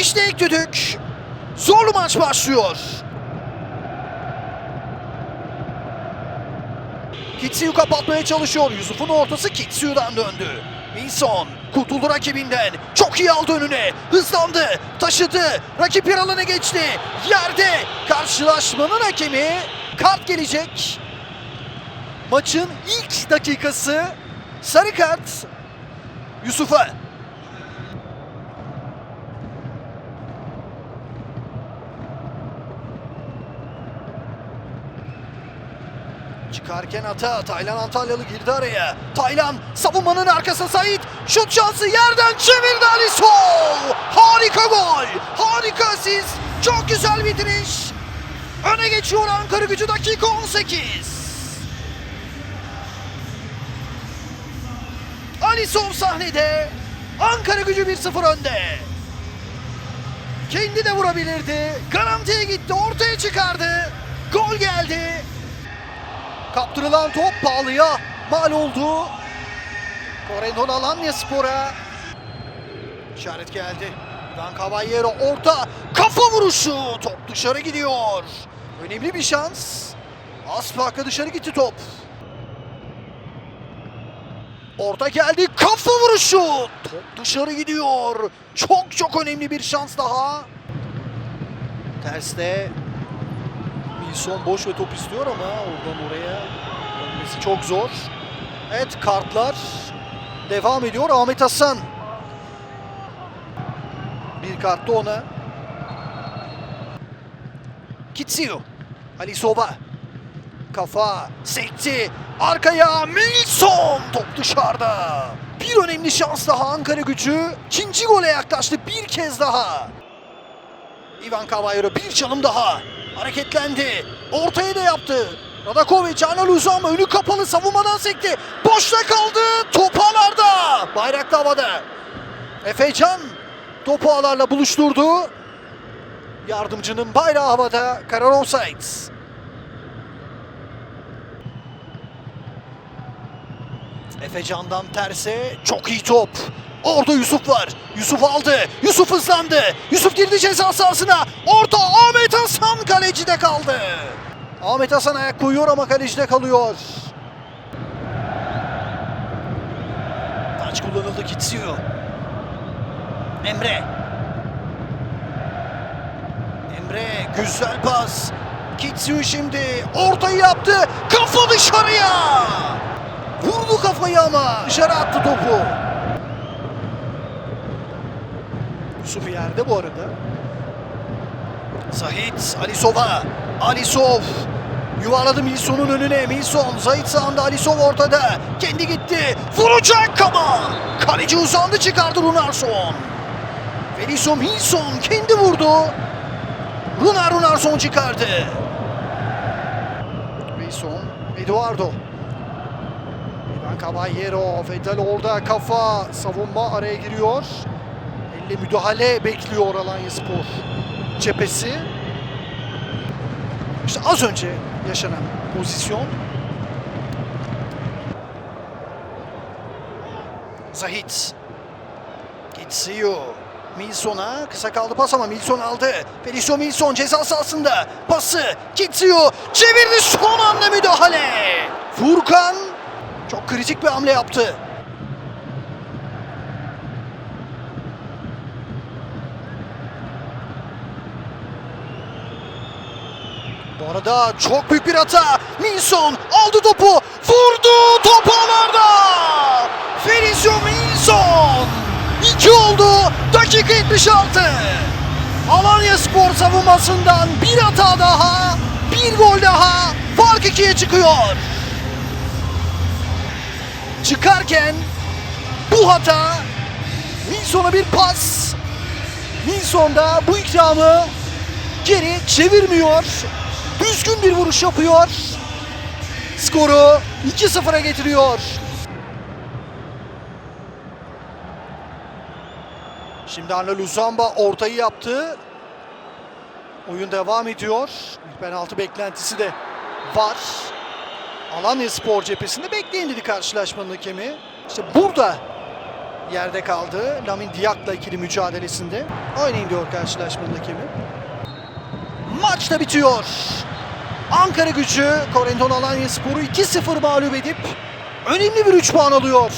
İşte ilk düdük. Zorlu maç başlıyor. Kitsiyu kapatmaya çalışıyor. Yusuf'un ortası Kitsiyu'dan döndü. Wilson kurtuldu rakibinden. Çok iyi aldı önüne. Hızlandı. Taşıdı. Rakip bir alana geçti. Yerde karşılaşmanın hakemi kart gelecek. Maçın ilk dakikası sarı kart Yusuf'a. Çıkarken ata Taylan Antalyalı girdi araya. Taylan savunmanın arkasına Sait. Şut şansı yerden çevirdi Ali Sol. Harika gol. Harika asist. Çok güzel bitiriş. Öne geçiyor Ankara gücü dakika 18. Ali Sol sahnede. Ankara gücü 1-0 önde. Kendi de vurabilirdi. Garantiye gitti. Ortaya çıkardı. Gol geldi. Kaptırılan top pahalıya mal oldu. Corendon Alanya Spor'a. İşaret geldi. Ivan Caballero orta kafa vuruşu. Top dışarı gidiyor. Önemli bir şans. Az farkla dışarı gitti top. Orta geldi kafa vuruşu. Top dışarı gidiyor. Çok çok önemli bir şans daha. Terste Wilson boş ve top istiyor ama oradan oraya dönmesi çok zor. Evet kartlar devam ediyor. Ahmet Hasan. Bir kart da ona. Kitsiyu. Ali Soba. Kafa sekti. Arkaya Milson. Top dışarıda. Bir önemli şans daha Ankara gücü. İkinci gole yaklaştı bir kez daha. Ivan Caballero bir çalım daha. Hareketlendi. Ortaya da yaptı. Radakovic, Anal Uzam önü kapalı savunmadan sekti. Boşta kaldı. Top ağlarda. Bayrak da havada. Efecan topu ağlarla buluşturdu. Yardımcının bayrağı havada. Karar offside. Efecan'dan terse çok iyi top. Orada Yusuf var. Yusuf aldı. Yusuf hızlandı. Yusuf girdi ceza sahasına. Orta Hasan kalecide kaldı. Ahmet Hasan ayak koyuyor ama kalecide kalıyor. Taç kullanıldı Kitsiyor. Emre. Emre güzel pas. Kitsiyor şimdi. Ortayı yaptı. Kafa dışarıya. Vurdu kafayı ama dışarı attı topu. Yusuf yerde bu arada. Zahit Alisov'a. Alisov yuvarladı Milson'un önüne. Milson Zahit sağında Alisov ortada. Kendi gitti. Vuracak ama. Kaleci uzandı çıkardı Runarsson. Felison Milson kendi vurdu. Runar Runarsson çıkardı. Wilson, Eduardo. Ivan Caballero, Fedel orada kafa, savunma araya giriyor. Elle müdahale bekliyor Alanya Spor cephesi. İşte az önce yaşanan pozisyon. Zahit. Gitsiyor. Milson'a kısa kaldı pas ama Milson aldı. Felicio Milson ceza sahasında. Pası Gitsiyor. Çevirdi son anda müdahale. Furkan çok kritik bir hamle yaptı. Bu arada çok büyük bir hata. Milson aldı topu. Vurdu top ağlarda. Felicio Milson. 2 oldu. Dakika 76. Alanya Spor savunmasından bir hata daha. Bir gol daha. Fark ikiye çıkıyor. Çıkarken bu hata Milson'a bir pas. Milson da bu ikramı geri çevirmiyor. Düzgün bir vuruş yapıyor. Skoru 2-0'a getiriyor. Şimdi Arnold Uzamba ortayı yaptı. Oyun devam ediyor. Bir penaltı beklentisi de var. Alanya Spor cephesinde bekleyin dedi karşılaşmanın hakemi. İşte burada yerde kaldı. Lamin Diak'la ikili mücadelesinde. Oynayın diyor karşılaşmanın hakemi. Maç da bitiyor. Ankara gücü Korendon Alanya Sporu 2-0 mağlup edip önemli bir 3 puan alıyor.